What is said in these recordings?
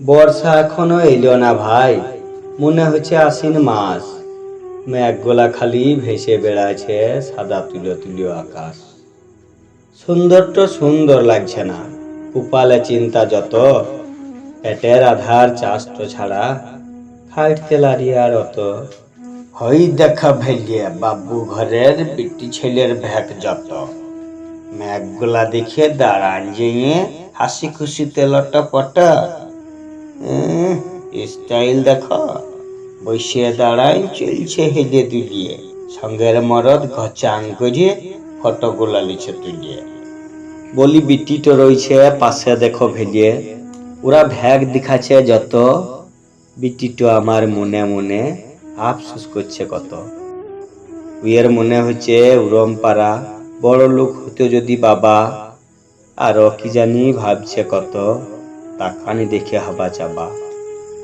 বর্ষা এখনও এলো না ভাই। মনে হচ্ছে আশ্বিন মাস। মেঘগোলা খালি ভেসে বেড়াচ্ছে সাদা তুলো তুলো আকাশ। সুন্দর তো সুন্দর লাগছে না, উপালে চিন্তা যত। পেটের আধার চাষ তো ছাড়া, খাইতে লারি আর অত হই দেখা ভেলিয়ে বাবু ঘরের বিটি ছেলের ভ্যাক যত। মেঘগুলা দেখে দাঁড়ান যেয়ে হাসি খুশিতে লটপট। স্টাইল দেখো। বসে দাঁড়ায় চলছে হেলে দুলিয়ে। সঙ্গের মরদ ঘচাং করে ফটোগুলা লিছে তুলিয়ে। বলি, বিটি তো রয়েছে পাশে দেখো ভেলিয়ে ওরা ভ্যাগ দেখাচ্ছে যত। বিটি তো আমার মনে মনে আফসোস করছে কত। উইয়ের মনে হচ্ছে উরম পাড়া বড় লোক হতো যদি বাবা, আরও কি জানি ভাবছে কত, তাকানি দেখে হাবা চাবা।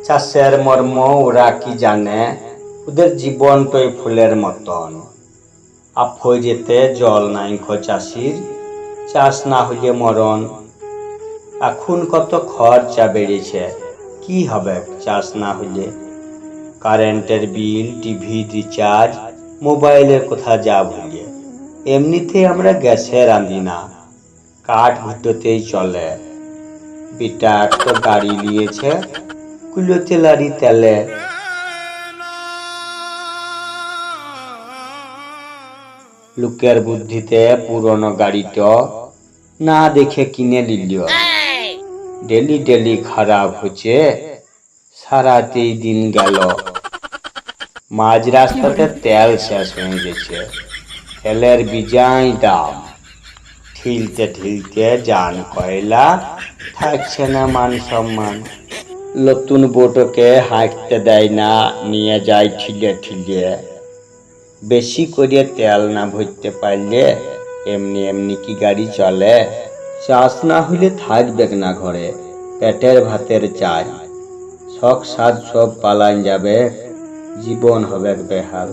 চাষের মর্ম ওরা কি জানে, ওদের জীবন তো ফুলের মতন। হয়ে যেতে জল নাই খো চাষির, চাষ না হইলে মরণ। এখন কত খরচা বেড়েছে, কি হবে চাষ না হইলে? কারেন্টের বিল, টিভি রিচার্জ, মোবাইলের কথা যা ভুলে এমনিতে আমরা গ্যাসে রাঁধি না। কাঠ ভুটোতেই চলে। বিটা একটা গাড়ি নিয়েছে কুলো তেলারি তেলে। লোকের বুদ্ধিতে পুরনো গাড়িটা না দেখে কিনে নিল ডেলি ডেলি খারাপ হচ্ছে, সারাতেই দিন গেল। মাঝ রাস্তাতে তেল শেষ হয়ে গেছে। তেলের বিজাই দাম ঠিলতে ঠিলতে যান কয়লা, থাকছে না মান সম্মান। নতুন বোটকে হাঁটতে দেয় না, নিয়ে যায় ঠিলে ঠিলে। বেশি করে তেল না ভরতে পারলে এমনি এমনি কি গাড়ি চলে? চাষ না হইলে থাকবে না ঘরে, পেটের ভাতের চাই। শখ সাজ সব পালান যাবে। জীবন হবে বেহাল।